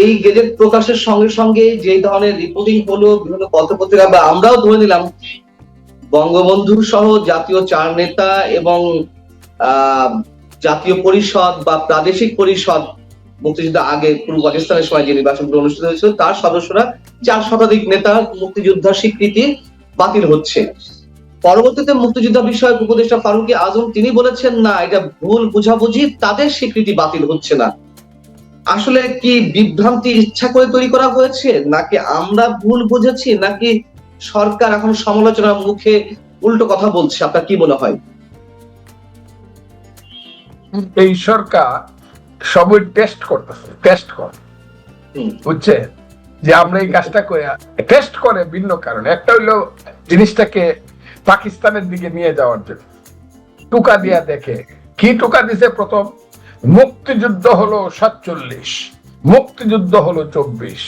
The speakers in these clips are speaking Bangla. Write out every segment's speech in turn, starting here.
এই গেজেট প্রকাশের সঙ্গে সঙ্গে যে ধরনের রিপোর্টিং হলো, বিভিন্ন পত্রপত্রিকা বা আমরাও ধরে নিলাম, বঙ্গবন্ধু সহ জাতীয় চার নেতা এবং জাতীয় পরিষদ বা প্রাদেশিক পরিষদ মুক্তিযুদ্ধ আগে পূর্ব পাকিস্তানের সময় যে নির্বাচনগুলো অনুষ্ঠিত হয়েছিল, তার সদস্যরা চার শতাধিক নেতা মুক্তিযোদ্ধার স্বীকৃতি বাতিল হচ্ছে। পরবর্তীতে মুক্তিযোদ্ধা বিষয়ক উপদেষ্টা ফারুকি আজম, তিনি বলেছেন, না, এটা ভুল বুঝাবুঝি, তাদের স্বীকৃতি বাতিল হচ্ছে না। আসলে কি বিভ্রান্তি ইচ্ছা করে তৈরি করা হয়েছে? নাকি আমরা ভুল বুঝেছি? নাকি সরকার এখন সমালোচনার মুখে উল্টো কথা বলছে? আপনার কি মনে হয়? এই সরকার সবই টেস্ট করতেছে টেস্ট করে। বুঝছে? যে আমরা এই কাজটা করে টেস্ট করে ভিন্ন কারণে। একটা হইল জিনিসটাকে পাকিস্তানের দিকে নিয়ে যাওয়ার জন্য। টুকা দিয়া দেখে। কি টুকা দিছে প্রথম? মুক্তিযুদ্ধ হলো সাতচল্লিশ, মুক্তিযুদ্ধ হলো চব্বিশ,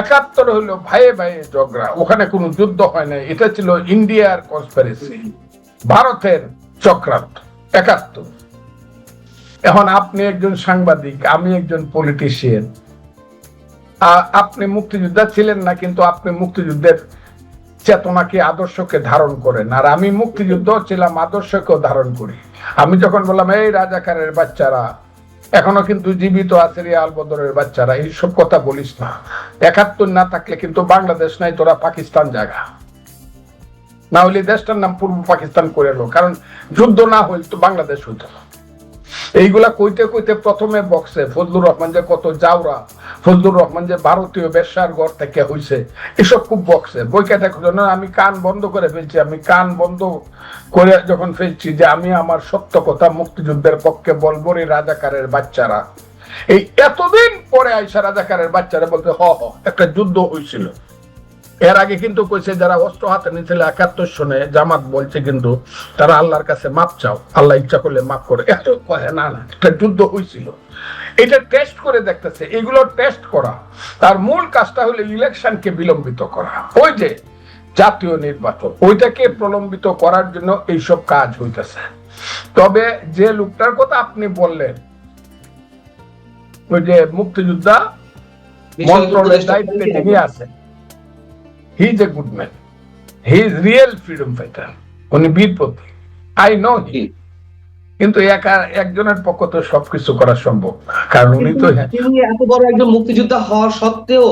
একাত্তর হলো ভাইয়ে ভাইয়ে ঝগড়া, ওখানে কোনো যুদ্ধ হয় না এটা ছিল ইন্ডিয়ার কনস্পিরেসি ভারতের চক্রান্ত, একাত্তর। এখন আপনি একজন সাংবাদিক, আমি একজন পলিটিশিয়ান আপনি মুক্তিযোদ্ধা ছিলেন না, কিন্তু আপনি মুক্তিযুদ্ধের চেতনাকে আদর্শকে ধারণ করেন, আর আমি মুক্তিযুদ্ধ ছিলাম, আদর্শকেও ধারণ করি। আমি যখন বললাম, এই রাজাকারের বাচ্চারা এখনও কিন্তু জীবিত আছে রিয়াল বদরের বাচ্চারা, এইসব কথা বলিস না। একাত্তর না থাকলে কিন্তু বাংলাদেশ নাই, তোরা পাকিস্তান জায়গা না হলে দেশটার নাম পূর্ব পাকিস্তান করে এলো কারণ যুদ্ধ না হইলে তো বাংলাদেশ হইতো না। এইগুলা কইতে কইতে প্রথমে বক্সে, ফজলুর রহমান যে কত যাওরা ফজলুর রহমান যে ভারতীয় বেশ্যার ঘর থেকে হইছে, এসব খুব বক্সে। বইকাটা জন্য আমি কান বন্ধ করে ফেলছি, আমি কান বন্ধ করে যখন ফেলছি যে, আমি আমার সত্য কথা মুক্তিযুদ্ধের পক্ষে বলব রে রাজাকারের বাচ্চারা। এই এতদিন পরে আইসা রাজাকারের বাচ্চারা বলতে হ হ, একটা যুদ্ধ হয়েছিল এর আগে কিন্তু কইছে যারা অস্ত্র হাতে নিয়েছিল একাত্তর সনে জামাত বলছে কিন্তু তারা আল্লাহর কাছে মাপ চাও আল্লাহ ইচ্ছা করলে মাপ করে। এত কয়ে না না একটা যুদ্ধ হয়েছিল এটা টেস্ট করে দেখতেছে এগুলো টেস্ট করা। তার মূল কাজটা হলো ইলেকশনকে বিলম্বিত করা। ওই যে জাতীয় নির্বাচন ওইটাকে প্রলম্বিত করার জন্য এইসব কাজ হইতেছে। তবে যে লোকটার কথা আপনি বললেন ওই যে মুক্তিযোদ্ধা মন্ত্রণালয়ের দায়িত্বে যিনি আছেন। He is a good man he is real freedom fighter উনি বীরপতি। আই নো হি কিন্তু একা একজনের পক্ষ তো সবকিছু করা সম্ভব কারণ উনি তো এত বড় একজন মুক্তিযোদ্ধা হওয়া সত্ত্বেও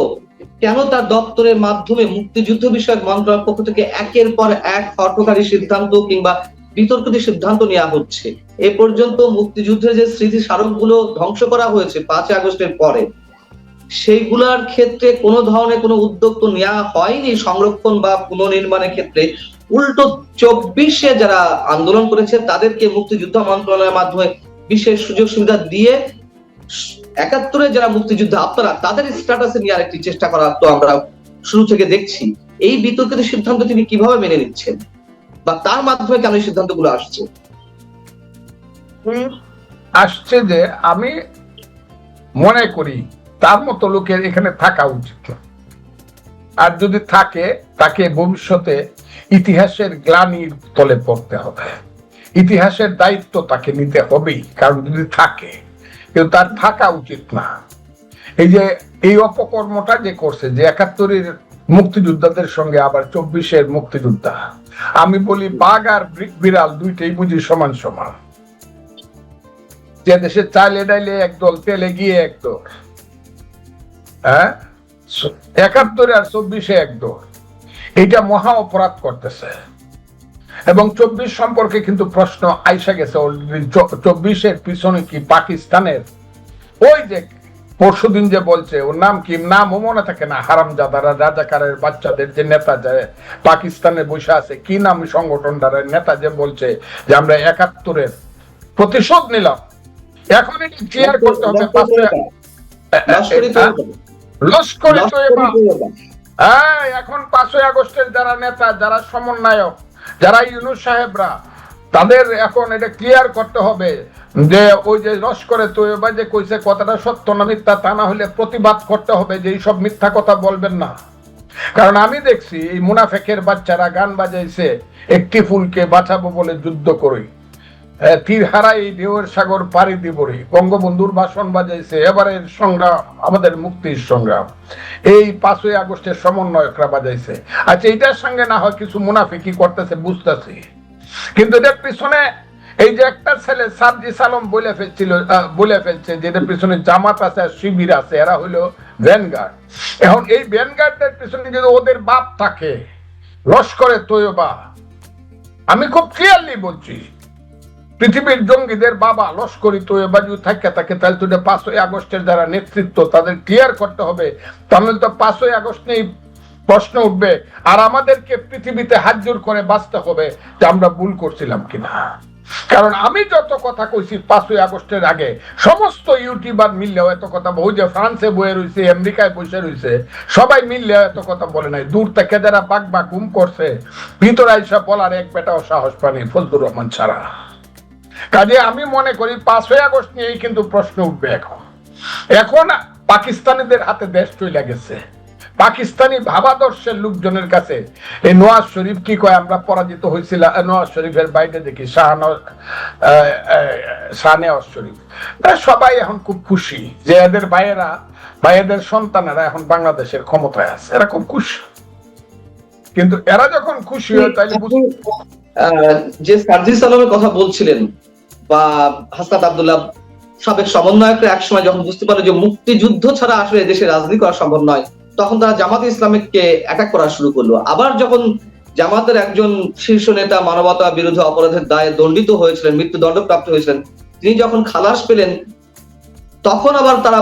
কেন তার দপ্তরের মাধ্যমে মুক্তিযুদ্ধ বিষয়ক মন্ত্রণালয়ের পক্ষ থেকে একের পর এক হটকারী সিদ্ধান্ত কিংবা বিতর্কিত সিদ্ধান্ত নেওয়া হচ্ছে? এ পর্যন্ত মুক্তিযুদ্ধের যে স্মৃতি স্মারকগুলো ধ্বংস করা হয়েছে পাঁচই আগস্টের পরে সেইগুলার ক্ষেত্রে কোনো ধরনের কোনো উদ্যোগ তো নেওয়া হয়নি সংরক্ষণ বা পুনর্নির্মাণের ক্ষেত্রে। উল্টো চব্বিশে যারা আন্দোলন করেছে, তাদেরকে মুক্তিযুদ্ধ মন্ত্রণালয়ের মাধ্যমে বিশেষ সুযোগ সুবিধা দিয়ে একাত্তরে যারা মুক্তিযুদ্ধ, আপনারা তাদের স্ট্যাটাসে নিয়ে আরেকটি চেষ্টা করা তো আমরা শুরু থেকে দেখছি। এই বিতর্কিত সিদ্ধান্ত তিনি কীভাবে মেনে নিচ্ছেন? বা তার মাধ্যমে কেন এই সিদ্ধান্তগুলো আসছে? আসছে যে আমি মনে করি তার মতো লোকের এখানে থাকা উচিত না। আর যদি থাকে, তাকে ভবিষ্যতে ইতিহাসের গ্লানির তলে পড়তে হবে। ইতিহাসের দায়িত্ব তাকে নিতে হবেই, কারণ যদি থাকে, কিন্তু তার থাকা উচিত না। এই যে, এই অপকর্মটা যে করছে, যে একাত্তরের মুক্তিযোদ্ধাদের সঙ্গে আবার চব্বিশের মুক্তিযোদ্ধা, আমি বলি বাঘ আর বিড়াল দুইটাই বুঝি সমান সমান। যে দেশে চাইলে ডাইলে একদল, তেলে গিয়ে একদল। হ্যাঁ? একাত্তরে আর চব্বিশে একদল এটা মহা অপরাধ করতেছে। এবং চব্বিশ সম্পর্কে কিন্তু প্রশ্ন আইসা গেছে চব্বিশের পিছনে কি পাকিস্তানের? ওই যে পরশুদিন যে বলছে ওর নাম কি? নামও মনে থাকে না হারামজাদারা রাজাকারের বাচ্চাদের যে নেতা যে পাকিস্তানে বসে আছে কি নাম সংগঠনটার নেতা যে বলছে যে আমরা একাত্তরের প্রতিশোধ নিলাম? এখন এটা ক্লিয়ার করতে হবে লস্করি হ্যাঁ? এখন পাঁচই আগস্টের যারা নেতা যারা সমন্বয়ক যারা ইউনুস সাহেবরা তাদের এখন এটা ক্লিয়ার করতে হবে যে ওই যে তৈবা যে কইছে কথাটা সত্য না মিথ্যা তা না হলে প্রতিবাদ করতে হবে যে এইসব মিথ্যা কথা বলবেন না কারণ আমি দেখছি এই মুনাফেকের বাচ্চারা গান বাজাইছে একটি ফুলকে বাঁচাবো বলে যুদ্ধ করি হারাই ঢেউয়ের সাগর পাড়ি দিবরে বঙ্গবন্ধুর ভাষণ বাজাইছে, এবারের সংগ্রাম, আমাদের মুক্তির সংগ্রাম। এই পাঁচই আগস্টের সমন্বয়করা বাজাইছে। আচ্ছা এটার সঙ্গে না হয় কিছু মুনাফিকি করতেছে, বুঝতেছি। কিন্তু এটার পিছনে এই যে একটা ছেলে সাবজি সালম বলে ফেলছিল বলে ফেলছে যে পিছনে জামাত আছে শিবির আছে, এরা হলো ভ্যানগার্ড। এখন এই ভ্যানগার্ডের পিছনে যদি ওদের বাপ থাকে লস্করে তৈবা আমি খুব ক্লিয়ারলি বলছি পৃথিবীর জঙ্গিদের বাবা লস্করি তৈবা যদি থাকে থাকে তাহলে তো পাঁচই আগস্টের যারা নেতৃত্ব, তাদের ক্লিয়ার করতে হবে। তাহলে তো পাঁচই আগস্ট নিয়ে প্রশ্ন উঠবে, আর আমাদেরকে পৃথিবীতে হাত জোর করে বাঁচতে হবে, যে আমরা ভুল করছিলাম কিনা। কারণ আমি যত কথা কইছি পাঁচই আগস্টের আগে, সমস্ত ইউটিউবার মিললেও এত কথা বহু যে ফ্রান্সে বয়ে রয়েছে আমেরিকায় বসে রয়েছে সবাই মিললে এত কথা বলে নাই। দূর থেকে যারা বাক বাক হুম করছে, ভিতরে আইসা বলার এক বেটাও সাহস পানি ফজলুর রহমান ছাড়া। কাজে আমি মনে করি পাঁচই আগস্ট নিয়েই কিন্তু প্রশ্ন উঠবে এখন। এখন পাকিস্তানিদের হাতে দেশ চলে গেছে। পাকিস্তানি ভাবাদর্শের লোকজনের কাছে এই নওয়াজ শরীফ কি কয়? আমরা পরাজিত হয়েছিল আহ, নওয়াজ শরীফের বাইরে দেখি শাহনওয়াজ শাহনেওয়াজ শরীফ। সবাই এখন খুব খুশি যে এদের ভাইয়েরা বা এদের সন্তানেরা এখন বাংলাদেশের ক্ষমতায় আছে। এরা খুব খুশি। কিন্তু এরা যখন খুশি হয় তাহলে যে সার্জিস আলমের কথা বলছিলেন বা হাসনাত আব্দুল্লাহ সাবেক সমন্বয়করা একসময় যখন বুঝতে পারে যে মুক্তিযুদ্ধ ছাড়া আসলে দেশে রাজনীতি করা সম্ভব নয়, তখন তারা জামাত ইসলামিককে অ্যাটাক করা শুরু করল। আবার যখন জামাতের একজন শীর্ষ নেতা মানবতা বিরোধী অপরাধের দায়ে দণ্ডিত হয়েছিলেন, মৃত্যুদণ্ডপ্রাপ্ত হয়েছিলেন, তিনি যখন খালাস পেলেন, তখন আবার তারা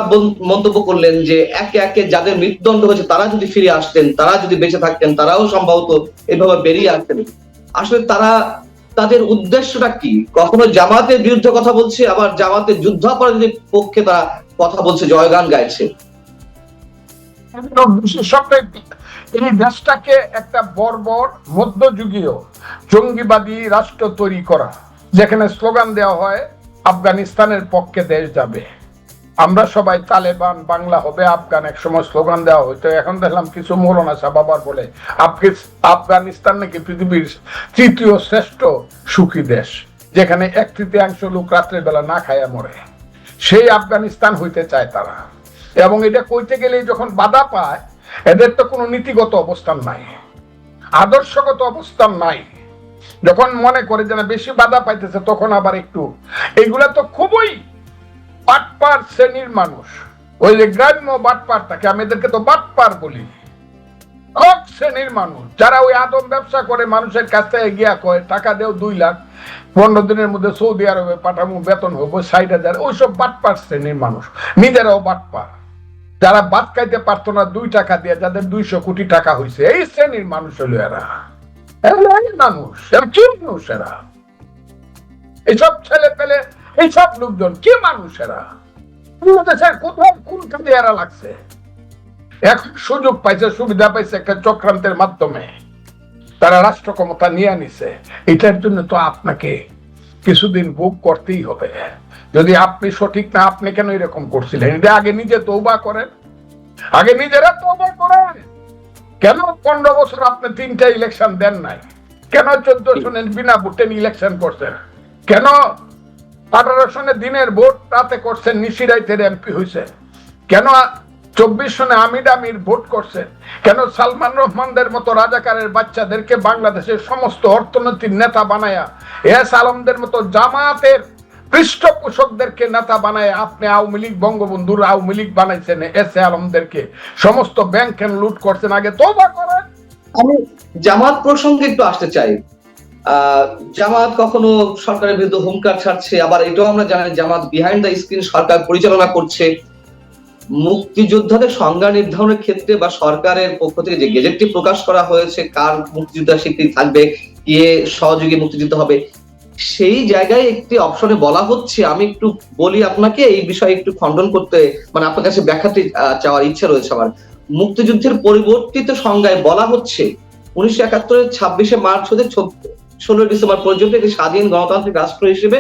মন্তব্য করলেন যে একে একে যাদের মৃত্যুদণ্ড হয়েছে, তারা যদি ফিরে আসতেন, তারা যদি বেঁচে থাকতেন, তারাও সম্ভবত এভাবে বেরিয়ে আসতেন। আসলে তারা তাদের উদ্দেশ্যটা কি? কখনো জামাতের বিরুদ্ধে কথা বলছে? আবার জামাতের যুদ্ধাপরাধীদের পক্ষে তারা কথা বলছে? জয়গান গাইছে। এই দেশটাকে একটা বর্বর মধ্যযুগীয় জঙ্গিবাদী রাষ্ট্র তৈরি করা। যেখানে স্লোগান দেওয়া হয়, আফগানিস্তানের পক্ষে দেশ যাবে। আমরা সবাই তালেবান, বাংলা হবে, আফগান, এক সময় স্লোগান দেওয়া হইতো। এখন দেখলাম কিছু মৌলানা সাহেব আবার বলে আফগানিস্তান নাকি পৃথিবীর তৃতীয় শ্রেষ্ঠ সুখী দেশ, যেখানে এক তৃতীয়াংশ লোক রাত্রের বেলা না খায়া মরে। সেই আফগানিস্তান হইতে চায় তারা। এবং এটা কইতে গেলে যখন বাধা পায়, এদের তো কোনো নীতিগত অবস্থান নাই, আদর্শগত অবস্থান নাই। যখন মনে করে যে না বেশি বাধা পাইতেছে, তখন আবার একটু। এগুলা তো খুবই বাটপার শ্রেণির মানুষ। ওই যে গ্রাম্য বাটপার থাকে আমি এদেরকে তো বাটপার বলি। হক শ্রেণির মানুষ। যারা ওই আদম ব্যবসা করে, মানুষের কাছ থেকে গিয়া কয়, টাকা দেও দুই লাখ, পনেরো দিনের মধ্যে সৌদি আরবে পাঠাবো বেতন হব ষাট হাজার। ওইসব বাটপার শ্রেণির মানুষ। নিজেরাও যারা বাদ খাইতে পারতো না, দুই টাকা দিয়ে, যাদের দুইশো কোটি টাকা হয়েছে এই শ্রেণির মানুষ হলো এরা। মানুষ, এরা এইসব ছেলে পেলে এইসব লোকজন কি মানুষ এরা বাংলাদেশের কোথাও কোন কাজে এরা লাগছে সুযোগ পাইছে সুবিধা পাইছে একটা চক্রান্তের মাধ্যমে। তারা রাষ্ট্র ক্ষমতা নিয়ে নিছে। এটার জন্য তো আপনাকে কিছুদিন ভোগ করতেই হবে। যদি আপনি সঠিক না আপনি কেন এরকম করছিলেন? এটা আগে নিজে তৌবা করেন। আগে নিজেরা তৌবা করেন। কেন পনেরো বছর আপনি তিনটা ইলেকশন দেন নাই? কেন চোদ্দ সনের বিনা ভোটে ইলেকশন করছেন? কেন আঠারো সনে দিনের ভোট রাতে করছেন নিশিরাইতের এমপি হয়েছে কেন চব্বিশ সনে আমির আমির ভোট করছেন? কেন সালমান রহমানদের মতো রাজাকারের বাচ্চাদেরকে বাংলাদেশের সমস্ত অর্থনৈতিক নেতা বানায়া, এস আলমদের মতো জামাতের পৃষ্ঠপোষকদেরকে নেতা বানায় আপনি আওয়ামী লীগ, বঙ্গবন্ধুর আওয়ামী লীগ বানাইছেন এস আলমদেরকে? সমস্ত ব্যাংক লুট করছেন? আগে তোবা করেন। আমি জামাত প্রসঙ্গে একটু আসতে চাই। জামাত কখনো সরকারের বিরুদ্ধে হুঙ্কার ছাড়ছে, আবার এটাও আমরা জানি জামাত বিহাইন্ড দ্য স্ক্রিন সরকার পরিচালনা করছে। মুক্তিযোদ্ধাদের সংজ্ঞা নির্ধারণের ক্ষেত্রে বা সরকারের পক্ষ থেকে যে গেজেটটি প্রকাশ করা হয়েছে, কার মুক্তিযোদ্ধা স্বীকৃতি থাকবে, কে সহযোগী মুক্তিযুদ্ধ হবে, সেই জায়গায় একটি অপশনে বলা হচ্ছে, আমি একটু বলি আপনাকে, এই বিষয়ে একটু খণ্ডন করতে মানে আপনার কাছে ব্যাখ্যাটি চাওয়ার ইচ্ছা রয়েছে আমার। মুক্তিযুদ্ধের পরিবর্তিত সংজ্ঞায় বলা হচ্ছে, উনিশশো একাত্তরের ছাব্বিশে মার্চ হতে ষোলোই ডিসেম্বর পর্যন্ত একটি স্বাধীন গণতান্ত্রিক রাষ্ট্র হিসেবে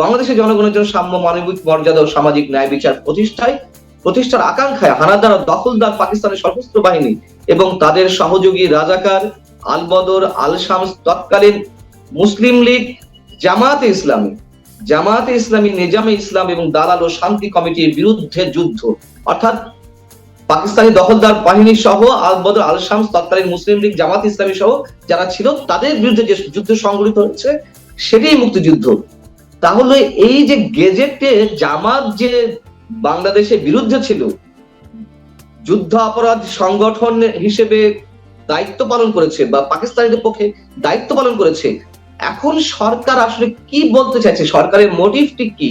বাংলাদেশের জনগণের জন্য সাম্য মানবিক মর্যাদা ও সামাজিক ন্যায় বিচার প্রতিষ্ঠায়, প্রতিষ্ঠার আকাঙ্ক্ষায় হানাদার দখলদার পাকিস্তানের সশস্ত্র বাহিনী এবং তাদের সহযোগী রাজাকার আল বদর আল শামস তৎকালীন মুসলিম লীগ জামাতে ইসলামী। জামায়াতে ইসলামী নিজামে ইসলাম এবং দালাল ও শান্তি কমিটির বিরুদ্ধে যুদ্ধ। অর্থাৎ পাকিস্তানি দখলদার বাহিনী সহ আল বদর আল শামস তৎকালীন মুসলিম লীগ, জামাত ইসলামী সহ যারা ছিল, তাদের বিরুদ্ধে যে যুদ্ধ সংগঠিত হচ্ছে, সেটাই মুক্তিযুদ্ধ। তাহলে এই যে গেজেটে জামাত যে বাংলাদেশের বিরুদ্ধে ছিল, যুদ্ধ অপরাধ সংগঠন হিসেবে দায়িত্ব পালন করেছে বা পাকিস্তানিদের পক্ষে দায়িত্ব পালন করেছে, এখন সরকার আসলে কি বলতে চাইছে? সরকারের মোটিভটি কি?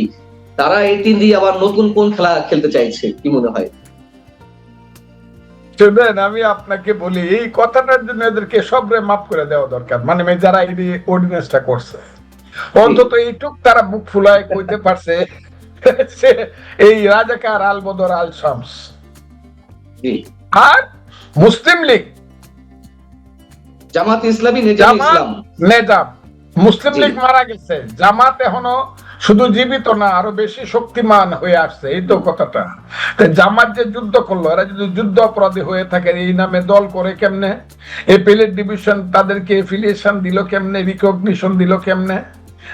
তারা এটি দিয়ে আবার নতুন কোন খেলা খেলতে চাইছে, কি মনে হয়? শুনেন আমি আপনাকে বলি এই কথাটার জন্য এদেরকে সবরে মাফ করে দেওয়া দরকার। মানে যারা এই অর্ডিনেন্সটা করছে অন্তত এইটুক তারা বুক ফুলায় কইতে পারছে এই রাজাকার আল বদর আল শামস আর মুসলিম লীগ। জামাত ইসলামী। নেজাম। মুসলিম লীগ মারা গেছে। জামাত এখনও শুধু জীবিত না আরও বেশি শক্তিমান হয়ে আসছে। এই তো কথাটা। জামাত যে যুদ্ধ করল এরা যদি যুদ্ধ অপরাধী হয়ে থাকে এই নামে দল করে কেমনে? এপিলেট ডিভিশন তাদেরকে এফিলিয়েশন দিল কেমনে? রিকগনিশন দিল কেমনে?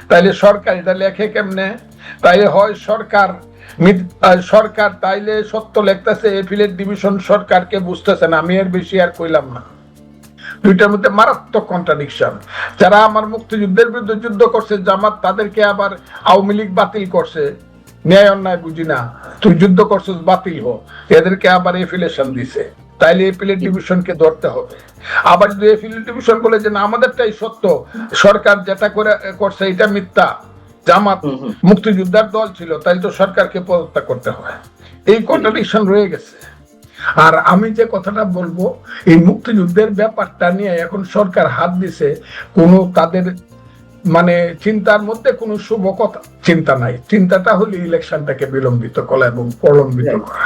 তাইলে সরকার এটা লেখে কেমনে? তাইলে হয় সরকার সরকার তাইলে সত্য লেখতেছে এফিলেট ডিভিশন সরকারকে বুঝতেছে না। আমি এর বেশি আর কইলাম না। দুইটার মধ্যে মারাত্মক কন্ট্রাডিকশন যারা আমার মুক্তিযুদ্ধের বিরুদ্ধে যুদ্ধ করছে জামাত তাদেরকে আবার আওয়ামী লীগ বাতিল করছে। ন্যায় অন্যায় বুঝি না। তুই যুদ্ধ করছিস বাতিল হো। এদেরকে আবার এফিলেশন দিছে। তাইলে এপিলেট ডিভিশনকে ধরতে হবে। আবার যদি এপিলেট ডিভিশন বলে যে না আমাদেরটাই সত্য সরকার যেটা করে করছে এটা মিথ্যা। জামাত। মুক্তিযোদ্ধার দল ছিল তাই তো সরকারকে পদত্যাগ করতে হয়। এই কন্ট্রাডিকশন রয়ে গেছে। আর আমি যে কথাটা বলব, এই মুক্তিযুদ্ধের ব্যাপারটা নিয়ে এখন সরকার হাত দিছে, কোনো তাদের মানে চিন্তার মধ্যে কোনো শুভ কথা চিন্তা নাই। চিন্তাটা হলে ইলেকশনটাকে বিলম্বিত করা এবং প্রলম্বিত করা।